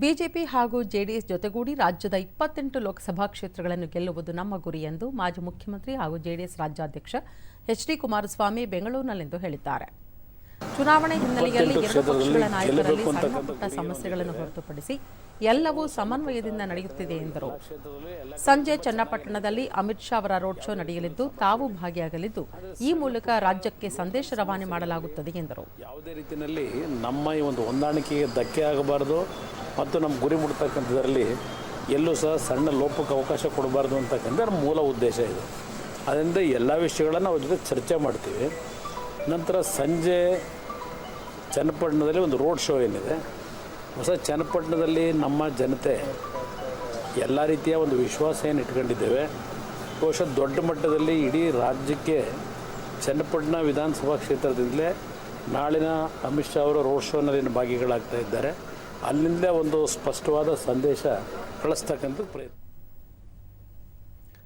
BJP ಹಾಗೂ JDS ಜೊತೆಗೂಡಿ ರಾಜ್ಯದ ಇಪ್ಪತ್ತೆಂಟು ಲೋಕಸಭಾ ಕ್ಷೇತ್ರಗಳನ್ನು ಗೆಲ್ಲುವುದು ನಮ್ಮ ಗುರಿ ಎಂದು ಮಾಜಿ ಮುಖ್ಯಮಂತ್ರಿ ಹಾಗೂ ಜೆಡಿಎಸ್ ರಾಜ್ಯಾಧ್ಯಕ್ಷ ಎಚ್ ಡಿ ಕುಮಾರಸ್ವಾಮಿ ಬೆಂಗಳೂರಿನಲ್ಲಿಂದು ಹೇಳಿದ್ದಾರೆ. ಚುನಾವಣೆ ಹಿನ್ನೆಲೆಯಲ್ಲಿ ಎರಡು ಪಕ್ಷಗಳ ನಾಯಕರಲ್ಲಿ ಸಣ್ಣಪುಟ್ಟ ಸಮಸ್ಯೆಗಳನ್ನು ಹೊರತುಪಡಿಸಿ ಎಲ್ಲವೂ ಸಮನ್ವಯದಿಂದ ನಡೆಯುತ್ತಿದೆ ಎಂದರು. ಸಂಜೆ ಚನ್ನಪಟ್ಟಣದಲ್ಲಿ ಅಮಿತ್ ಶಾ ಅವರ ರೋಡ್ ಶೋ ನಡೆಯಲಿದ್ದು ತಾವು ಭಾಗಿಯಾಗಲಿದ್ದು ಈ ಮೂಲಕ ರಾಜ್ಯಕ್ಕೆ ಸಂದೇಶ ರವಾನೆ ಮಾಡಲಾಗುತ್ತದೆ ಎಂದರು. ಯಾವುದೇ ರೀತಿಯಲ್ಲಿ ನಮ್ಮ ಈ ಒಂದು ಹೊಂದಾಣಿಕೆಗೆ ಧಕ್ಕೆ ಆಗಬಾರ್ದು. ಮತ್ತು ನಮ್ಮ ಗುರಿ ಮುಟ್ತಕ್ಕಂಥದ್ರಲ್ಲಿ ಎಲ್ಲೂ ಸಹ ಸಣ್ಣ ಲೋಪಕ್ಕೆ ಅವಕಾಶ ಕೊಡಬಾರ್ದು ಅಂತಕ್ಕಂಥ ನಮ್ಮ ಮೂಲ ಉದ್ದೇಶ ಇದು. ಅದರಿಂದ ಎಲ್ಲ ವಿಷಯಗಳನ್ನು ಅವ್ರ ಜೊತೆ ಚರ್ಚೆ ಮಾಡ್ತೀವಿ. ನಂತರ ಸಂಜೆ ಚನ್ನಪಟ್ಟಣದಲ್ಲಿ ಒಂದು ರೋಡ್ ಶೋ ಏನಿದೆ. ಹೊಸ ಚನ್ನಪಟ್ಟಣದಲ್ಲಿ ನಮ್ಮ ಜನತೆ ಎಲ್ಲ ರೀತಿಯ ಒಂದು ವಿಶ್ವಾಸ ಏನು ಇಟ್ಕೊಂಡಿದ್ದೇವೆ. ಬಹುಶಃ ದೊಡ್ಡ ಮಟ್ಟದಲ್ಲಿ ಇಡೀ ರಾಜ್ಯಕ್ಕೆ ಚನ್ನಪಟ್ಟಣ ವಿಧಾನಸಭಾ ಕ್ಷೇತ್ರದಿಂದಲೇ ನಾಳಿನ ಅಮಿತ್ ಶಾ ಅವರು ರೋಡ್ ಶೋನಲ್ಲಿ ಭಾಗಿಗಳಾಗ್ತಾ ಇದ್ದಾರೆ. ಅಲ್ಲಿಂದಲೇ ಒಂದು ಸ್ಪಷ್ಟವಾದ ಸಂದೇಶ ಕಳಿಸ್ತಕ್ಕಂಥ ಪ್ರಯತ್ನ.